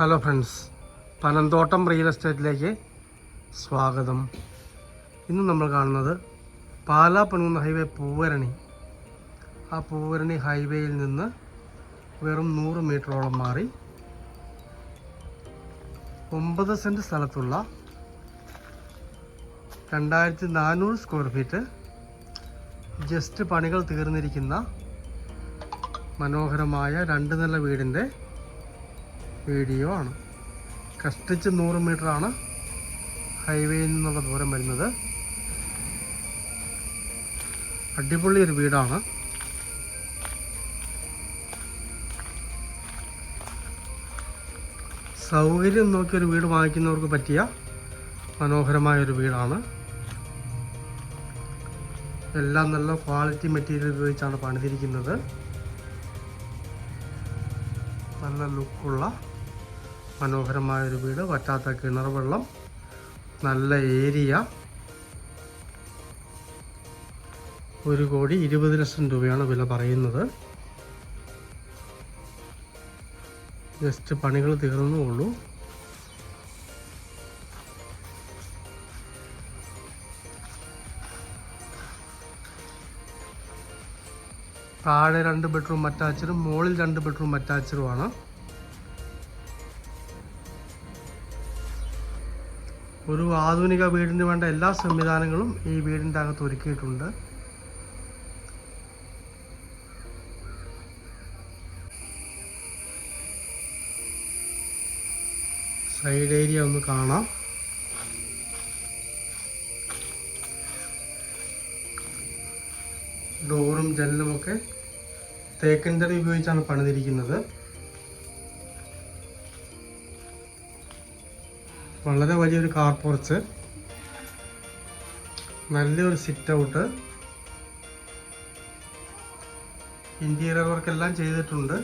Hello friends Panamthottam real എസ്റ്റേറ്റിലേക്ക് സ്വാഗതം. ഇന്ന് നമ്മൾ കാണുന്നത് പാലാ പണിയുന്ന ഹൈവേ പൂവരണി. ആ പൂവരണി ഹൈവേയിൽ നിന്ന് വെറും നൂറ് മീറ്ററോളം മാറി ഒമ്പത് സെന്റ് സ്ഥലത്തുള്ള രണ്ടായിരത്തി നാനൂറ് സ്ക്വയർ ഫീറ്റ് ജസ്റ്റ് പണികൾ തീർന്നിരിക്കുന്ന മനോഹരമായ രണ്ട് നില വീടിന്റെ വീഡിയോ ആണ്. കഷ്ടിച്ച് നൂറ് മീറ്ററാണ് ഹൈവേയിൽ നിന്നുള്ള ദൂരം വരുന്നത്. അടിപൊളി ഒരു വീടാണ്. സൗകര്യം നോക്കി ഒരു വീട് വാങ്ങിക്കുന്നവർക്ക് പറ്റിയ മനോഹരമായ ഒരു വീടാണ്. എല്ലാം നല്ല ക്വാളിറ്റി മെറ്റീരിയൽ ഉപയോഗിച്ചാണ് പണിതിരിക്കുന്നത്. നല്ല ലുക്കുള്ള മനോഹരമായ ഒരു വീട് വറ്റാത്ത കിണർ വെള്ളം നല്ല ഏരിയ. ഒരു കോടി ഇരുപത് ലക്ഷം രൂപയാണ് വില പറയുന്നത്. ജസ്റ്റ് പണികൾ തീർന്നേ ഉള്ളൂ താഴെ രണ്ട് ബെഡ്റൂം അറ്റാച്ചഡും മുകളിൽ രണ്ട് ബെഡ്റൂം അറ്റാച്ചഡുമാണ്. ഒരു ആധുനിക വീടിന് വേണ്ട എല്ലാ സംവിധാനങ്ങളും ഈ വീടിന്റെ അകത്ത് ഒരുക്കിയിട്ടുണ്ട്. സൈഡ് ഏരിയ ഒന്ന് കാണാം. ഡോറും ജനലുമൊക്കെ തേക്കൻ തടി ഉപയോഗിച്ചാണ് പണിതിരിക്കുന്നത്. വളരെ വലിയൊരു കാർ പോർച്ച് നല്ലൊരു സിറ്റ് ഔട്ട് ഇന്റീരിയർ വർക്കെല്ലാം ചെയ്തിട്ടുണ്ട്.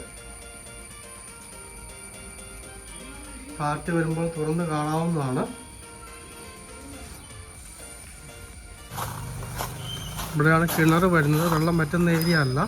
കാറ്റ് വരുമ്പോൾ തുറന്ന് കാണാവുന്നതാണ്. ഇവിടെയാണ് കിണർ വരുന്നത്. വെള്ളം പറ്റുന്ന ഏരിയ അല്ല.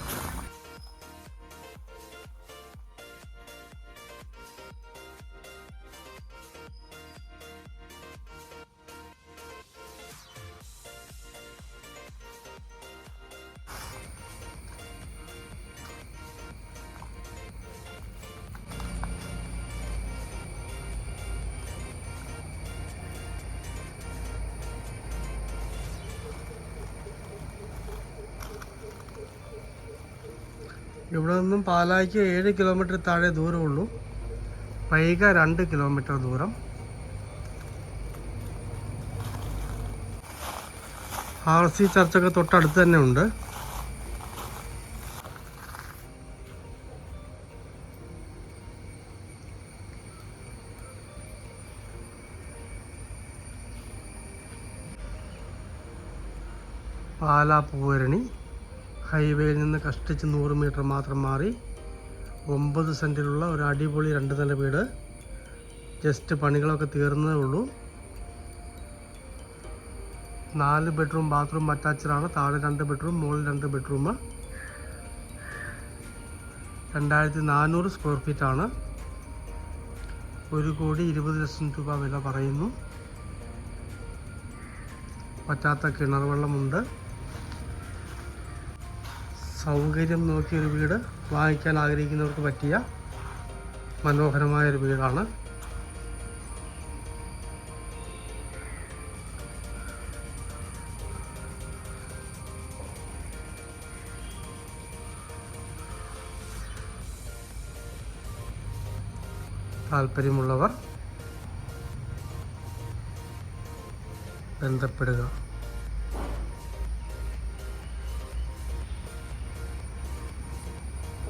ഇവിടെ നിന്നും പാലായ്ക്ക് ഏഴ് കിലോമീറ്റർ താഴെ ദൂരമുള്ളൂ പൈക രണ്ട് കിലോമീറ്റർ ദൂരം. ആർ സി ചർച്ചൊക്കെ തൊട്ടടുത്ത് തന്നെ ഉണ്ട്. പാലാ പൂവരണി. ഹൈവേയിൽ നിന്ന് കഷ്ടിച്ച് നൂറ് മീറ്റർ മാത്രം മാറി ഒമ്പത് സെന്റിലുള്ള ഒരു അടിപൊളി രണ്ട് നില വീട്. ജസ്റ്റ് പണികളൊക്കെ തീർന്നതേ ഉള്ളൂ. നാല് ബെഡ്റൂം ബാത്റൂം അറ്റാച്ചഡാണ്. താഴെ രണ്ട് ബെഡ്റൂം മുകളിൽ രണ്ട് ബെഡ്റൂം. രണ്ടായിരത്തി നാനൂറ് സ്ക്വയർ ഫീറ്റാണ് ഒരു കോടി ഇരുപത് ലക്ഷം രൂപ വില പറയുന്നു. പറ്റാത്ത കിണർ വെള്ളമുണ്ട്. സൗകര്യം നോക്കിയൊരു വീട് വാങ്ങിക്കാൻ ആഗ്രഹിക്കുന്നവർക്ക് പറ്റിയ മനോഹരമായ ഒരു വീടാണ്. താല്പര്യമുള്ളവർ ബന്ധപ്പെടുക.